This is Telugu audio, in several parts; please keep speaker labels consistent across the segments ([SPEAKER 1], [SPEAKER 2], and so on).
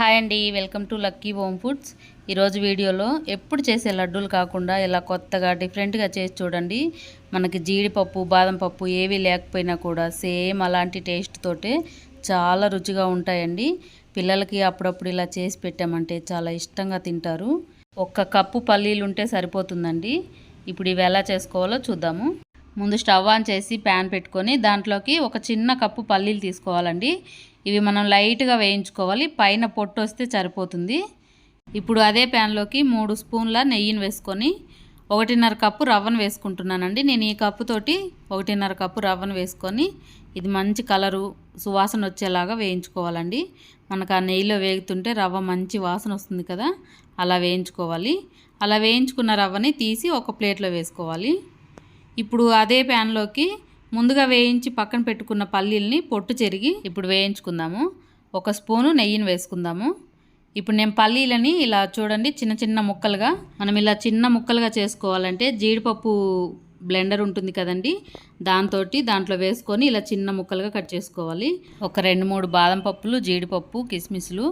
[SPEAKER 1] హాయ్ అండి welcome to lucky home foods. ఈరోజు వీడియోలో ఎప్పుడు చేసే లడ్డూలు కాకుండా ఇలా కొత్తగా డిఫరెంట్గా చేసి చూడండి. మనకి జీడిపప్పు బాదం పప్పు ఏవి లేకపోయినా కూడా సేమ్ అలాంటి టేస్ట్ తోటే చాలా రుచిగా ఉంటాయండి. పిల్లలకి అప్పుడప్పుడు ఇలా చేసి పెట్టామంటే చాలా ఇష్టంగా తింటారు. ఒక్క కప్పు పల్లీలు ఉంటే సరిపోతుందండి. ఇప్పుడు ఇవి ఎలా చేసుకోవాలో చూద్దాము. ముందు స్టవ్ ఆన్ చేసి ప్యాన్ పెట్టుకొని దాంట్లోకి ఒక చిన్న కప్పు పల్లీలు తీసుకోవాలండి. ఇవి మనం లైట్గా వేయించుకోవాలి. పైన పొట్టు వస్తే సరిపోతుంది. ఇప్పుడు అదే ప్యాన్లోకి మూడు స్పూన్ల నెయ్యిని వేసుకొని ఒకటిన్నర కప్పు రవ్వను వేసుకుంటున్నానండి. నేను ఈ కప్పుతోటి ఒకటిన్నర కప్పు రవ్వను వేసుకొని ఇది మంచి కలరు సువాసన వచ్చేలాగా వేయించుకోవాలండి. మనకు ఆ నెయ్యిలో వేగుతుంటే రవ్వ మంచి వాసన వస్తుంది కదా అలా వేయించుకోవాలి. అలా వేయించుకున్న రవ్వని తీసి ఒక ప్లేట్లో వేసుకోవాలి. ఇప్పుడు అదే ప్యాన్లోకి ముందుగా వేయించి పక్కన పెట్టుకున్న పల్లీల్ని పొట్టు చెరిగి ఇప్పుడు వేయించుకుందాము. ఒక స్పూను నెయ్యిని వేసుకుందాము. ఇప్పుడు నేను పల్లీలని ఇలా చూడండి చిన్న చిన్న ముక్కలుగా. మనం ఇలా చిన్న ముక్కలుగా చేసుకోవాలంటే జీడిపప్పు బ్లెండర్ ఉంటుంది కదండి దాంతో దాంట్లో వేసుకొని ఇలా చిన్న ముక్కలుగా కట్ చేసుకోవాలి. ఒక రెండు మూడు బాదం పప్పులు జీడిపప్పు కిస్మిస్లు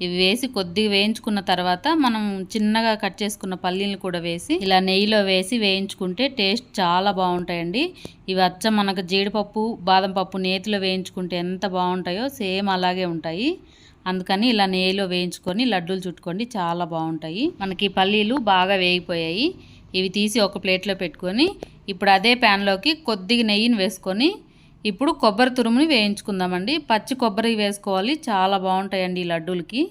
[SPEAKER 1] ఇవి వేసి కొద్దిగా వేయించుకున్న తర్వాత మనం చిన్నగా కట్ చేసుకున్న పల్లీలు కూడా వేసి ఇలా నెయ్యిలో వేసి వేయించుకుంటే టేస్ట్ చాలా బాగుంటాయండి. ఇవి అచ్చ మనకు జీడిపప్పు బాదం పప్పు నేతిలో వేయించుకుంటే ఎంత బాగుంటాయో సేమ్ అలాగే ఉంటాయి. అందుకని ఇలా నెయ్యిలో వేయించుకొని లడ్డూలు చుట్టుకోండి చాలా బాగుంటాయి. మనకి పల్లీలు బాగా వేగిపోయాయి. ఇవి తీసి ఒక ప్లేట్లో పెట్టుకొని ఇప్పుడు అదే ప్యాన్లోకి కొద్దిగా నెయ్యిని వేసుకొని ఇప్పుడు కొబ్బరి తురుముని వేయించుకుందామండి. పచ్చి కొబ్బరి వేసుకోవాలి. చాలా బాగుంటాయండి ఈ లడ్డూలకి.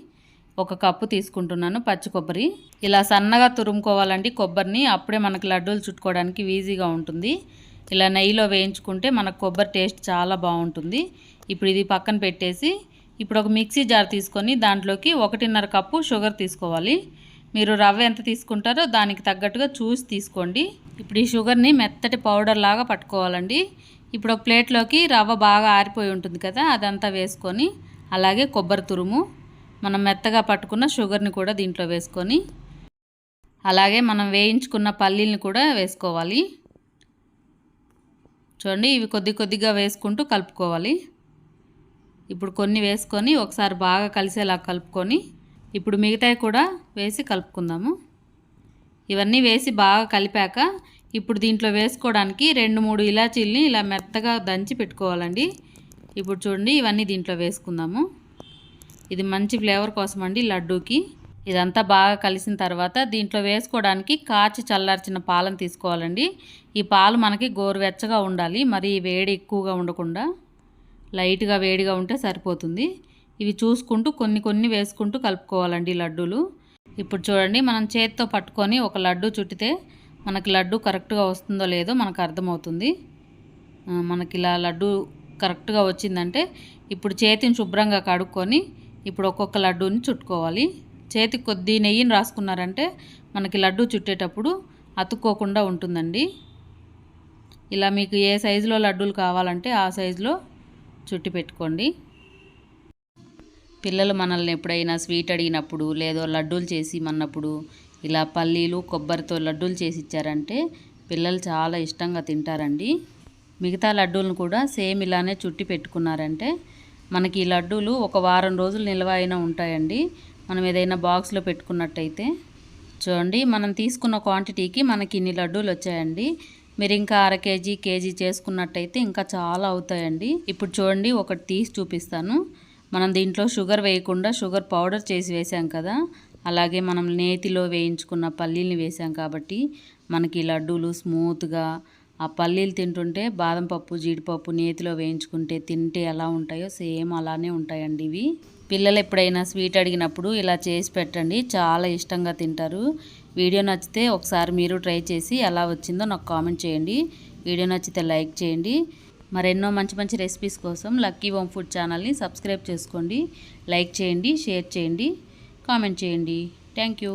[SPEAKER 1] ఒక కప్పు తీసుకుంటున్నాను పచ్చి కొబ్బరి. ఇలా సన్నగా తురుముకోవాలండి కొబ్బరిని. అప్పుడే మనకి లడ్డూలు చుట్టుకోవడానికి ఈజీగా ఉంటుంది. ఇలా నెయ్యిలో వేయించుకుంటే మనకు కొబ్బరి టేస్ట్ చాలా బాగుంటుంది. ఇప్పుడు ఇది పక్కన పెట్టేసి ఇప్పుడు ఒక మిక్సీ జార్ తీసుకొని దాంట్లోకి ఒకటిన్నర కప్పు షుగర్ తీసుకోవాలి. మీరు రవ్వ ఎంత తీసుకుంటారో దానికి తగ్గట్టుగా చూసి తీసుకోండి. ఇప్పుడు ఈ షుగర్ని మెత్తటి పౌడర్ లాగా పట్టుకోవాలండి. ఇప్పుడు ఒక ప్లేట్లోకి రవ్వ బాగా ఆరిపోయి ఉంటుంది కదా అదంతా వేసుకొని అలాగే కొబ్బరి తురుము మనం మెత్తగా పట్టుకున్న షుగర్ని కూడా దీంట్లో వేసుకొని అలాగే మనం వేయించుకున్న పల్లీలని కూడా వేసుకోవాలి. చూడండి ఇవి కొద్ది కొద్దిగా వేసుకుంటూ కలుపుకోవాలి. ఇప్పుడు కొన్ని వేసుకొని ఒకసారి బాగా కలిసేలా కలుపుకొని ఇప్పుడు మిగతాయి కూడా వేసి కలుపుకుందాము. ఇవన్నీ వేసి బాగా కలిపాక ఇప్పుడు దీంట్లో వేసుకోవడానికి రెండు మూడు ఇలాచీల్ని ఇలా మెత్తగా దంచి పెట్టుకోవాలండి. ఇప్పుడు చూడండి ఇవన్నీ దీంట్లో వేసుకుందాము. ఇది మంచి ఫ్లేవర్ కోసం అండి లడ్డూకి. ఇదంతా బాగా కలిసిన తర్వాత దీంట్లో వేసుకోవడానికి కాచి చల్లార్చిన పాలను తీసుకోవాలండి. ఈ పాలు మనకి గోరువెచ్చగా ఉండాలి మరి వేడి ఎక్కువగా ఉండకుండా. లైట్గా వేడిగా ఉంటే సరిపోతుంది. ఇవి చూసుకుంటూ కొన్ని కొన్ని వేసుకుంటూ కలుపుకోవాలండి లడ్డూలు. ఇప్పుడు చూడండి మనం చేతితో పట్టుకొని ఒక లడ్డు చుట్టితే మనకి లడ్డు కరెక్ట్గా వస్తుందో లేదో మనకు అర్థమవుతుంది. మనకి ఇలా లడ్డు కరెక్ట్గా వచ్చిందంటే ఇప్పుడు చేతిని శుభ్రంగా కడుక్కొని ఇప్పుడు ఒక్కొక్క లడ్డూని చుట్టుకోవాలి. చేతికి కొద్ది నెయ్యిని రాసుకున్నారంటే మనకి లడ్డు చుట్టేటప్పుడు అతుక్కోకుండా ఉంటుందండి. ఇలా మీకు ఏ సైజులో లడ్డూలు కావాలంటే ఆ సైజులో చుట్టి పెట్టుకోండి. పిల్లలు మనల్ని ఎప్పుడైనా స్వీట్ అడిగినప్పుడు లేదో లడ్డూలు చేసి మన్నప్పుడు ఇలా పల్లీలు కొబ్బరితో లడ్డూలు చేసి ఇచ్చారంటే పిల్లలు చాలా ఇష్టంగా తింటారండి. మిగతా లడ్డూలను కూడా సేమ్ ఇలానే చుట్టి పెట్టుకున్నారంటే మనకి ఈ లడ్డూలు ఒక వారం రోజులు నిల్వ అయినా ఉంటాయండి. మనం ఏదైనా బాక్స్లో పెట్టుకున్నట్టయితే చూడండి మనం తీసుకున్న క్వాంటిటీకి మనకి ఇన్ని లడ్డూలు వచ్చాయండి. మీరు ఇంకా అర కేజీ కేజీ చేసుకున్నట్టయితే ఇంకా చాలా అవుతాయండి. ఇప్పుడు చూడండి ఒకటి తీసి చూపిస్తాను. మనం దీంట్లో షుగర్ వేయకుండా షుగర్ పౌడర్ చేసి వేసాం కదా అలాగే మనం నేతిలో వేయించుకున్న పల్లీల్ని వేసాం కాబట్టి మనకి లడ్డూలు స్మూత్గా ఆ పల్లీలు తింటుంటే బాదం పప్పు జీడిపప్పు నేతిలో వేయించుకుంటే తింటే ఎలా ఉంటాయో సేమ్ అలానే ఉంటాయండి ఇవి. పిల్లలు ఎప్పుడైనా స్వీట్ అడిగినప్పుడు ఇలా చేసి పెట్టండి చాలా ఇష్టంగా తింటారు. వీడియో నచ్చితే ఒకసారి మీరు ట్రై చేసి ఎలా వచ్చిందో నాకు కామెంట్ చేయండి. వీడియో నచ్చితే లైక్ చేయండి. మరెన్నో మంచి మంచి రెసిపీస్ కోసం లక్కీ హోమ్ ఫుడ్ ఛానల్ని సబ్స్క్రైబ్ చేసుకోండి లైక్ చేయండి షేర్ చేయండి కామెంట్ చేయండి. Thank you